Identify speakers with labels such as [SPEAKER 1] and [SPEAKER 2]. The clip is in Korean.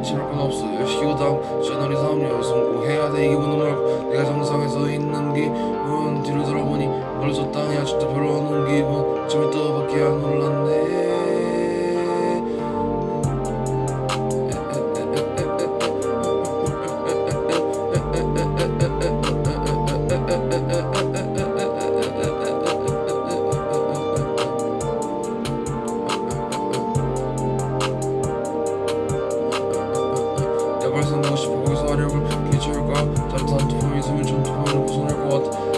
[SPEAKER 1] 여시고 다음 저널이 삼려 성공해야 돼. 이 기분은 말고 내가 정상에서 있는 기분. 뒤를 돌아보니 멀어서 땅이 아직도 별로 안온 기분. 좀 이따밖에 안 올랐네. 내 발생 보고 싶어. 거기서 하려고 개치울까 다른 사람 투표 있으면 전 투표를 벗어날 것 같아